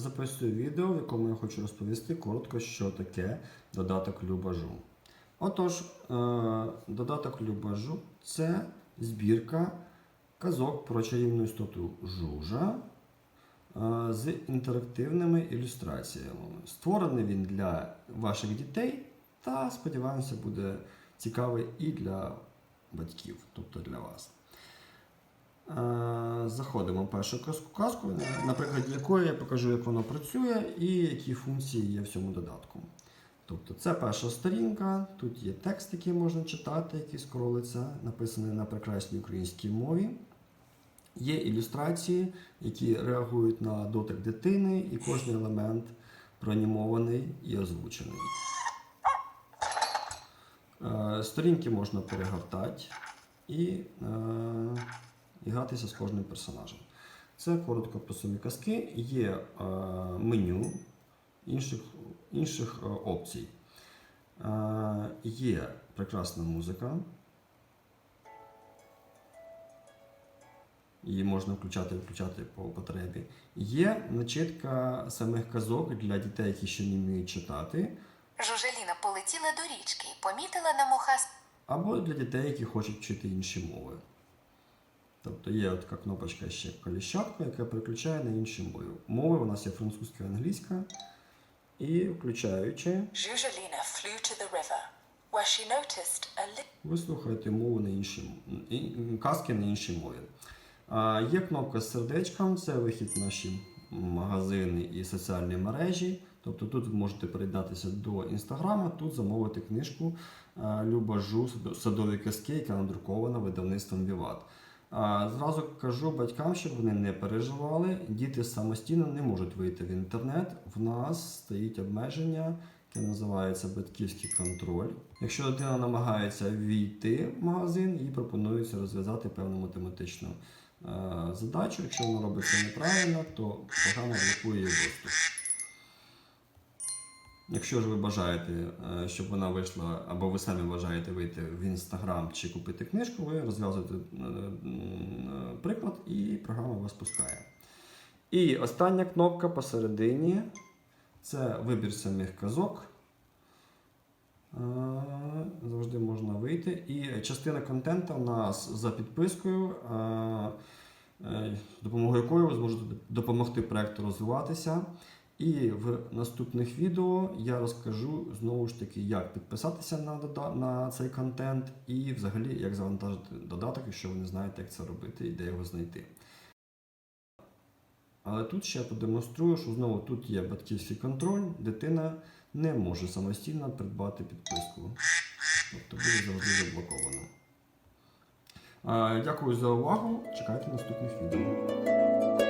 записую відео, в якому я хочу розповісти коротко, що таке додаток Любажу. Отож, е, додаток Любажу це збірка казок про чарівну істоту жужа е, з інтерактивними ілюстраціями. Створений він для ваших дітей та, сподіваємося, буде цікавий і для батьків, тобто для вас. Заходимо в першу казку, казку, на- на якої я покажу, як воно працює і які функції є в цьому додатку. Тобто це перша сторінка, тут є текст, який можна читати, який скролиться, написаний на прекрасній українській мові. Є ілюстрації, які реагують на дотик дитини, і кожен елемент проанімований і озвучений. Е, Сторінки можна перегортати і, е, і гратися з кожним персонажем. Це коротко про самі казки. Є е, меню інших, інших е, опцій. Е, є прекрасна музика. Її можна включати і виключати по потребі. Є начитка самих казок для дітей, які ще не вміють читати, Жужеліна полетіла до річки, помітила на мохас. або для дітей, які хочуть вчити інші мови. Тобто є така кнопочка ще коліщатка, яка переключає на інші мови. Мови у нас є французька і англійська. І включаючи, ви слухаєте мову на іншій казки на іншій мові. А, є кнопка з сердечком, це вихід в наші магазини і соціальні мережі. Тобто тут ви можете приєднатися до інстаграма, тут замовити книжку Люба Жу садові казки, яка надрукована видавництвом Віват. Зразу кажу батькам, щоб вони не переживали. Діти самостійно не можуть вийти в інтернет. В нас стоїть обмеження, яке називається батьківський контроль. Якщо дитина намагається війти в магазин, їй пропонується розв'язати певну математичну е, задачу. Якщо вона робить це неправильно, то програма блокує її доступ. Якщо ж ви бажаєте, е, щоб вона вийшла, або ви самі бажаєте вийти в інстаграм чи купити книжку, ви розв'язуєте е, приклад і програма вас пускає. І остання кнопка посередині це вибір самих казок. Е, Завжди можна вийти. І частина контенту у нас за підпискою, е, е, допомогою якої ви зможете допомогти проекту розвиватися. І в наступних відео я розкажу знову ж таки, як підписатися на, на цей контент і взагалі як завантажити додаток, якщо ви не знаєте, як це робити і де його знайти. Але тут ще продемонструю, що знову тут є батьківський контроль, дитина не може самостійно придбати підписку. Тобто буде завжди заблоковано. Е, Дякую за увагу. Чекайте наступних відео.